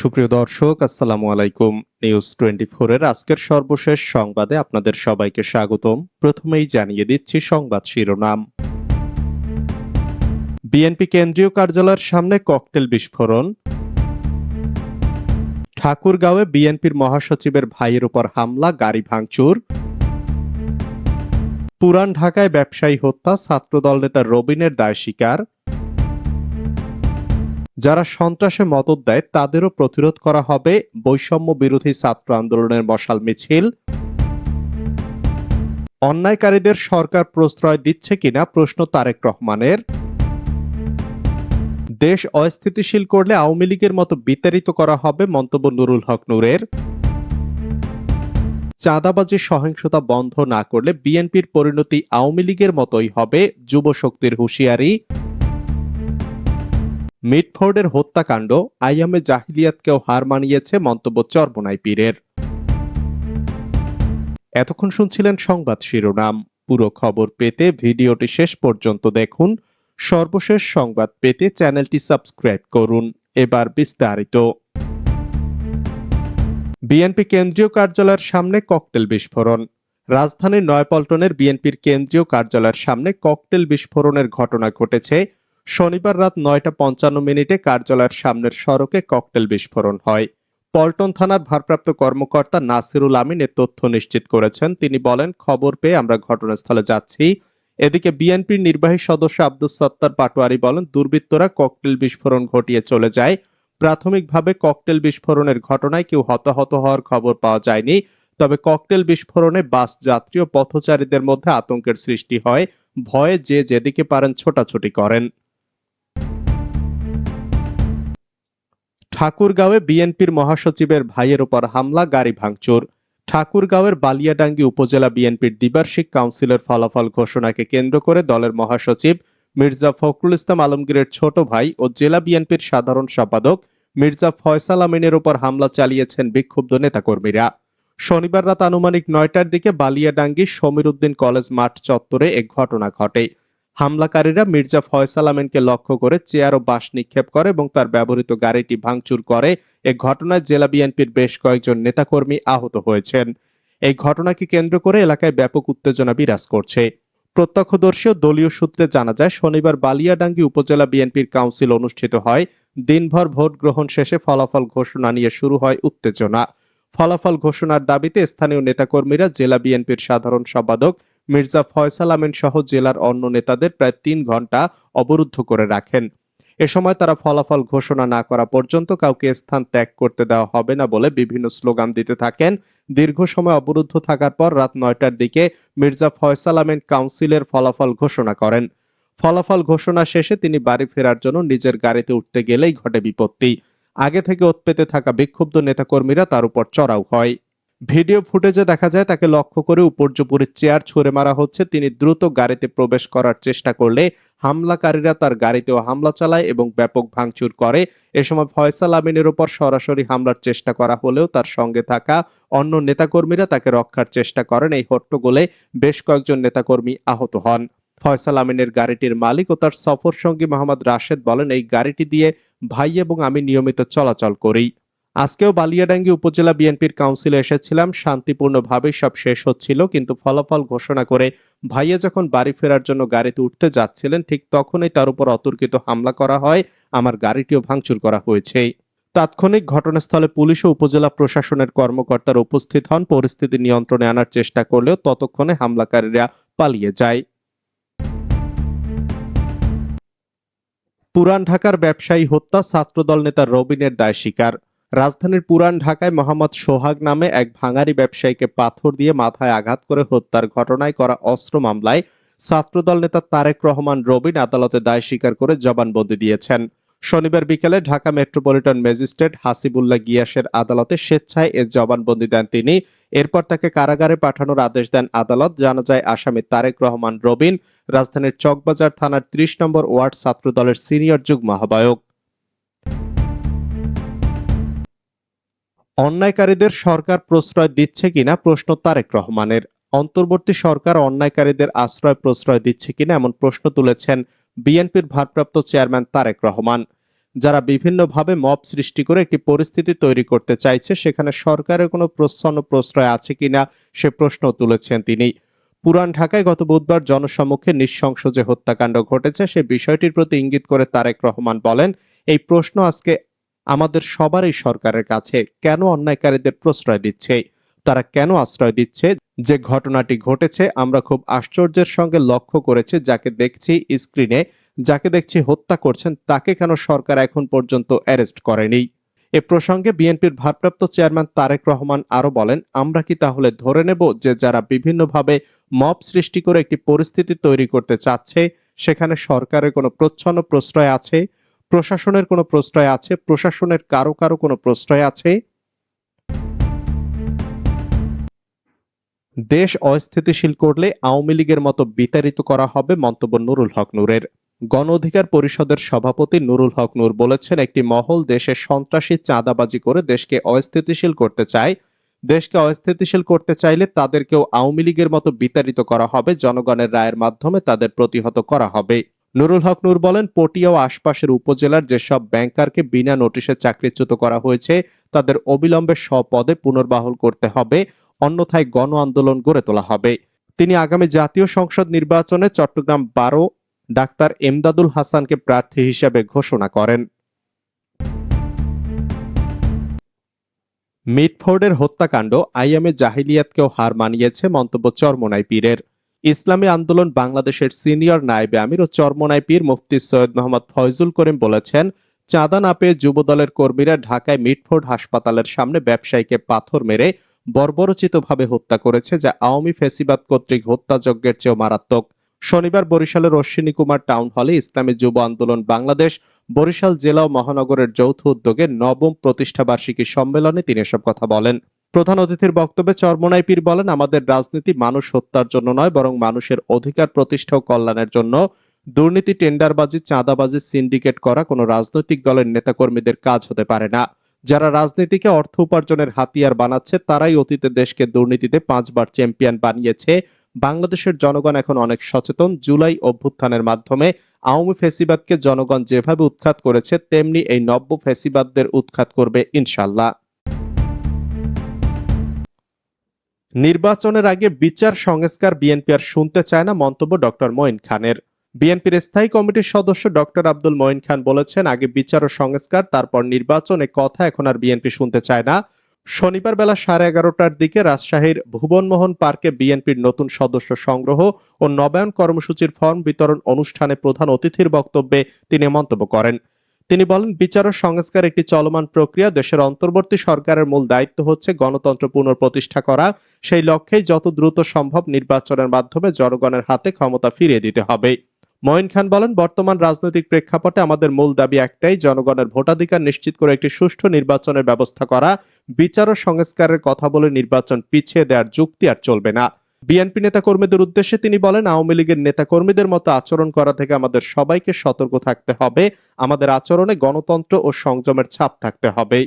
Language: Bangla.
সুপ্রিয় দর্শক, আসসালামু আলাইকুম। নিউজ টোয়েন্টি এর আজকের সর্বশেষ সংবাদে আপনাদের সবাইকে স্বাগতম। প্রথমেই জানিয়ে দিচ্ছি সংবাদ শিরোনাম। বিএনপি কেন্দ্রীয় কার্যালয়ের সামনে ককটেল বিস্ফোরণ। ঠাকুরগাঁওয়ে বিএনপির মহাসচিবের ভাইয়ের উপর হামলা, গাড়ি ভাঙচুর। পুরান ঢাকায় ব্যবসায়ী হত্যা, ছাত্রদল নেতা রবিনের দায় স্বীকার। যারা সন্ত্রাসে মদত দেয়, তাদেরও প্রতিরোধ করা হবে বৈষম্য বিরোধী ছাত্র আন্দোলনের মশাল মিছিল। অন্যায়কারীদের সরকার প্রশ্রয় দিচ্ছে কিনা, প্রশ্ন তারেক রহমানের। দেশ অস্থিতিশীল করলে আওয়ামী লীগের মতো বিতাড়িত করা হবে মন্তব্য নুরুল হক নূরের। চাঁদাবাজি সহিংসতা বন্ধ না করলে বিএনপির পরিণতি আওয়ামী লীগের মতোই হবে যুব শক্তির হুঁশিয়ারি। মিটফোর্ডের হত্যাকাণ্ড আইয়ামে জাহিলিয়াতকেও হার মানিয়েছে মন্তব্য চর্বনাই পীরের। এতক্ষণ শুনছিলেন সংবাদ শিরোনাম। পুরো খবর পেতে ভিডিওটি শেষ পর্যন্ত দেখুন। সর্বশেষ সংবাদ পেতে চ্যানেলটি সাবস্ক্রাইব করুন। এবার বিস্তারিত। বিএনপি কেন্দ্রীয় কার্যালয়ের সামনে ককটেল বিস্ফোরণ। রাজধানীর নয়পল্টনের বিএনপির কেন্দ্রীয় কার্যালয়ের সামনে ককটেল বিস্ফোরণের ঘটনা ঘটেছে শনিবার রাত নয়টা পঞ্চান্ন মিনিটে কার্যালয়ের সামনের সড়কে ককটেল বিস্ফোরণ হয়। পল্টন থানার ভারপ্রাপ্ত কর্মকর্তা নাসিরুল আমিন এ তথ্য নিশ্চিত করেছেন। তিনি বলেন, খবর পেয়ে আমরা ঘটনাস্থলে যাচ্ছি। এদিকে বিএনপির নির্বাহী সদস্য আব্দুস সত্তার পাটোয়ারি বলেন, দুর্বৃত্তরা ককটেল বিস্ফোরণ ঘটিয়ে চলে যায়। প্রাথমিকভাবে ককটেল বিস্ফোরণের ঘটনায় কেউ হতাহত হওয়ার খবর পাওয়া যায়নি। তবে ককটেল বিস্ফোরণে বাস যাত্রী ও পথচারীদের মধ্যে আতঙ্কের সৃষ্টি হয়। ভয়ে যে যেদিকে পারেন ছোটাছুটি করেন। ঠাকুরগাঁওয়ে বিএনপির মহাসচিবের ভাইয়ের উপর হামলা, গাড়ি ভাঙচুর। ঠাকুরগাঁওয়ের বালিয়াডাঙ্গি উপজেলা বিএনপির দ্বিবার্ষিক কাউন্সিলের ফলাফল ঘোষণাকে কেন্দ্র করে দলের মহাসচিব মির্জা ফখরুল ইসলাম আলমগীরের ছোট ভাই ও জেলা বিএনপির সাধারণ সম্পাদক মির্জা ফয়সাল আমিনের উপর হামলা চালিয়েছেন বিক্ষুব্ধ নেতাকর্মীরা। শনিবার রাত আনুমানিক নয়টার দিকে বালিয়াডাঙ্গি সমীর উদ্দিন কলেজ মাঠ চত্বরে এক ঘটনা ঘটে। হামলাকারীরা মির্জা ফয়সাল আমিনকে লক্ষ্য করে চেয়ার ও বাঁশ নিক্ষেপ করে এবং তার ব্যবহৃত গাড়িটি ভাঙচুর করে। এ ঘটনায় জেলা বিএনপির বেশ কয়েকজন নেতাকর্মী আহত হয়েছেন। এই ঘটনাকে কেন্দ্র করে এলাকায় ব্যাপক উত্তেজনা বিরাজ করছে। প্রত্যক্ষদর্শী ও দলীয় সূত্রে জানা যায়, শনিবার বালিয়াডাঙ্গি উপজেলা বিএনপির কাউন্সিল অনুষ্ঠিত হয়। দিনভর ভোট গ্রহণ শেষে ফলাফল ঘোষণা নিয়ে শুরু হয় উত্তেজনা। ফলাফল ঘোষণার দাবিতে স্থানীয় নেতাকর্মীরা জেলা বিএনপির সাধারণ সম্পাদক মির্জা ফয়সাল আমিন সহ জেলার অন্য নেতাদের প্রায় তিন ঘণ্টা অবরুদ্ধ করে রাখেন। এ সময় তারা ফলাফল ঘোষণা না করা পর্যন্ত কাউকে স্থান ত্যাগ করতে দেওয়া হবে না বলে বিভিন্ন স্লোগান দিতে থাকেন। দীর্ঘ সময় অবরুদ্ধ থাকার পর রাত নয়টার দিকে মির্জা ফয়সাল আমিন কাউন্সিলের ফলাফল ঘোষণা করেন। ফলাফল ঘোষণা শেষে তিনি বাড়ি ফেরার জন্য নিজের গাড়িতে উঠতে গেলেই ঘটে বিপত্তি। আগে থেকে উৎপেতে থাকা বিক্ষুব্ধ নেতাকর্মীরা তার উপর চড়াও হয়। ভিডিও ফুটেজে দেখা যায় তাকে লক্ষ্য করে উপর্যুপুরি চেয়ার ছুঁড়ে মারা হচ্ছে। তিনি দ্রুত গাড়িতে প্রবেশ করার চেষ্টা করলে হামলাকারীরা তার গাড়িতেও হামলা চালায় এবং ব্যাপক ভাঙচুর করে। এ সময় ফয়সাল আমিনের ওপর সরাসরি হামলার চেষ্টা করা হলেও তার সঙ্গে থাকা অন্য নেতাকর্মীরা তাকে রক্ষার চেষ্টা করেন। এই হট্টগোলে বেশ কয়েকজন নেতাকর্মী আহত হন। ফয়সাল আমিনের গাড়িটির মালিক ও তার সফর সঙ্গী মোহাম্মদ রাশেদ বলেন, এই গাড়িটি দিয়ে ভাই এবং আমি নিয়মিত চলাচল করি। আজকেও বালিয়াডাঙ্গি উপজেলা বিএনপির কাউন্সিলে এসেছিলাম। শান্তিপূর্ণভাবে সব শেষ হচ্ছিল, কিন্তু ফলাফল ঘোষণা করে ভাইয়া যখন বাড়ি ফেরার জন্য গাড়িতে উঠতে যাচ্ছিলেন, ঠিক তখনই তার উপর অতর্কিত হামলা করা হয়, আমার গাড়িটিও ভাঙচুর করা হয়েছে। তাৎক্ষণিক ঘটনাস্থলে পুলিশ ও উপজেলা প্রশাসনের কর্মকর্তারা উপস্থিত হন, পরিস্থিতি নিয়ন্ত্রণে আনার চেষ্টা করলেও ততক্ষণে হামলাকারীরা পালিয়ে যায়। পুরান ঢাকার ব্যবসায়ী হত্যা ছাত্রদল নেতা রবিনের দায় স্বীকার। রাজধানীর পুরান ঢাকায় মোহাম্মদ সোহাগ নামে এক ভাঙারি ব্যবসায়ীকে পাথর দিয়ে মাথায় আঘাত করে হত্যার ঘটনায় করা অস্ত্র মামলায় ছাত্রদল নেতা তারেক রহমান রবিন আদালতে দায় স্বীকার করে জবানবন্দি দিয়েছেন। শনিবার বিকেলে ঢাকা মেট্রোপলিটন ম্যাজিস্ট্রেট হাসিবুল্লাহ গিয়াসের আদালতে স্বেচ্ছায় এর জবানবন্দি দেন তিনি। এরপর তাকে কারাগারে পাঠানোর আদেশ দেন আদালত। জানা যায়, আসামি তারেক রহমান রবিন রাজধানীর চকবাজার থানার ত্রিশ নম্বর ওয়ার্ড ছাত্রদলের সিনিয়র যুগ্ম আহ্বায়ক। অন্যায়কারীদের সরকার প্রশ্রয় দিচ্ছে কিনা প্রশ্ন তারেক রহমানের। অন্তর্বর্তী সরকার অন্যায়কারীদের আশ্রয় প্রশ্রয় দিচ্ছে কিনা এমন প্রশ্ন তুলেছেন বিএনপির ভারপ্রাপ্ত চেয়ারম্যান তারেক রহমান। যারা বিভিন্নভাবে মব সৃষ্টি করে একটি পরিস্থিতি তৈরি করতে চাইছে, সেখানে সরকারের কোনো প্রচ্ছন্ন প্রশ্রয় আছে কিনা সে প্রশ্ন তুলেছেন তিনি। পুরান ঢাকায় গত বুধবার জনসম্মুখে নৃশংস যে হত্যাকাণ্ড ঘটেছে, সে বিষয়টির প্রতি ইঙ্গিত করে তারেক রহমান বলেন, এই প্রশ্ন আজকে আমাদের সবারই সরকারের কাছে কেন অন্যায়কারীদের প্রশ্রয় দিচ্ছে? তারা কেন আশ্রয় দিচ্ছে? যে ঘটনাটি ঘটেছে, আমরা খুব আশ্চর্যের সঙ্গে লক্ষ্য করেছি, যাকে দেখছি স্ক্রিনে, যাকে দেখছি হত্যা করছেন, তাকে কেন সরকার এখন পর্যন্ত অ্যারেস্ট করেনি? এ প্রসঙ্গে বিএনপির ভারপ্রাপ্ত চেয়ারম্যান তারেক রহমান আরও বলেন, আমরা কি তাহলে ধরে নেব যে যারা বিভিন্নভাবে মব সৃষ্টি করে একটি পরিস্থিতি তৈরি করতে চাচ্ছে, সেখানে সরকারের কোনো প্রচ্ছন্ন প্রশ্রয় আছে? প্রশাসনের কোনো প্রশ্রয় আছে? প্রশাসনের কারও কারও কোনো প্রশ্রয় আছে? দেশ অস্থিতিশীল করলে আওয়ামী লীগের মতো বিতাড়িত করা হবে মন্তব্য নুরুল হক নূরের। গণ অধিকার পরিষদের সভাপতি নুরুল হক নূর বলেছেন, একটি মহল দেশে সন্ত্রাসী চাঁদাবাজি করে দেশকে অস্থিতিশীল করতে চায়। দেশকে অস্থিতিশীল করতে চাইলে তাদেরকেও আওয়ামী লীগের মতো বিতাড়িত করা হবে। জনগণের রায়ের মাধ্যমে তাদের প্রতিহত করা হবে। নুরুল হক নূর বলেন পটিয়া ও আশপাশের উপজেলার যেসব ব্যাংকারকে বিনা নোটিশে চাকরিচ্যুত করা হয়েছে, তাদের অবিলম্বে স্বপদে পুনর্বহাল করতে হবে, অন্যথায় গণ আন্দোলন গড়ে তোলা হবে। তিনি আগামী জাতীয় সংসদ নির্বাচনে চট্টগ্রাম বারো, ডাক্তার এমদাদুল হাসানকে প্রার্থী হিসেবে ঘোষণা করেন। মিটফোর্ডের হত্যাকাণ্ড আইএমএ জাহিলিয়াতকেও হার মানিয়েছে মন্তব্য চরমনাই পীরের। ইসলামী আন্দোলন বাংলাদেশের সিনিয়র নায়েবে আমির ও চরমনাই পীর মুফতি সৈয়দ মোহাম্মদ ফয়জুল করিম বলেছেন, চাঁদা না পেয়ে যুবদলের কর্মীরা ঢাকায় মিটফোর্ড হাসপাতালের সামনে ব্যবসায়ীকে পাথর মেরে বর্বরচিতভাবে হত্যা করেছে, যা আওয়ামী ফেসিবাদ কর্তৃক হত্যাযজ্ঞের চেয়েও মারাত্মক। শনিবার বরিশালের অশ্বিনী কুমার টাউন হলে ইসলামী যুব আন্দোলন বাংলাদেশ, বরিশাল জেলা ও মহানগরের যৌথ উদ্যোগে নবম প্রতিষ্ঠাবার্ষিকী সম্মেলনে তিনি এসব কথা বলেন। প্রধান অতিথির বক্তব্যে চরমনাই পীর বলেন, আমাদের রাজনীতি মানুষ হত্যার জন্য নয়, বরং মানুষের অধিকার প্রতিষ্ঠা ও কল্যাণের জন্য। দুর্নীতি, টেন্ডারবাজি, চাঁদাবাজি, সিন্ডিকেট করা কোনো রাজনৈতিক দলের নেতাকর্মীদের কাজ হতে পারে না। যারা রাজনীতিকে অর্থ উপার্জনের হাতিয়ার বানাচ্ছে, তারাই অতীতে দেশকে দুর্নীতিতে পাঁচবার চ্যাম্পিয়ন বানিয়েছে। বাংলাদেশের জনগণ এখন অনেক সচেতন। জুলাই অভ্যুত্থানের মাধ্যমে আওয়ামী ফেসিবাদকে জনগণ যেভাবে উৎখাত করেছে, তেমনি এই নব্য ফেসিবাদদের উৎখাত করবে ইনশাল্লাহ। নির্বাচনের আগে বিচার সংস্কার বিএনপি আর শুনতে চায় না মন্তব্য ডক্টর মঈন খানের। বিএনপির স্থায়ী কমিটির সদস্য ডক্টর আব্দুল মঈন খান বলেছেন, আগে বিচার ও সংস্কার, তারপর নির্বাচনে কথা এখন আর বিএনপি শুনতে চায় না। শনিবার বেলা সাড়ে এগারোটার দিকে রাজশাহীর ভুবনমোহন পার্কে বিএনপির নতুন সদস্য সংগ্রহ ও নবায়ন কর্মসূচির ফর্ম বিতরণ অনুষ্ঠানে প্রধান অতিথির বক্তব্যে তিনি মন্তব্য করেন। তিনি বলেন, বিচার ও সংস্কার একটি চলমান প্রক্রিয়া। দেশের অন্তর্বর্তী সরকারের মূল দায়িত্ব হচ্ছে গণতন্ত্র পুনঃপ্রতিষ্ঠা করা। সেই লক্ষ্যেই যত দ্রুত সম্ভব নির্বাচনের মাধ্যমে জনগণের হাতে ক্ষমতা ফিরিয়ে দিতে হবে। মঈন খান বলেন, বর্তমান রাজনৈতিক প্রেক্ষাপটে আমাদের মূল দাবি একটাই, জনগণের ভোটাধিকার নিশ্চিত করে একটি সুষ্ঠু নির্বাচনের ব্যবস্থা করা। বিচার ও সংস্কারের কথা বলে নির্বাচন পিছিয়ে দেওয়ার যুক্তি আর চলবে না। বিএনপি নেতাকর্মীদের উদ্দেশ্যে তিনি বলেন, আওয়ামী লীগের নেতাকর্মীদের মতো আচরণ করা থেকে আমাদের সবাইকে সতর্ক থাকতে হবে। আমাদের আচরণে গণতন্ত্র ও সংযমের ছাপ থাকতে হবে।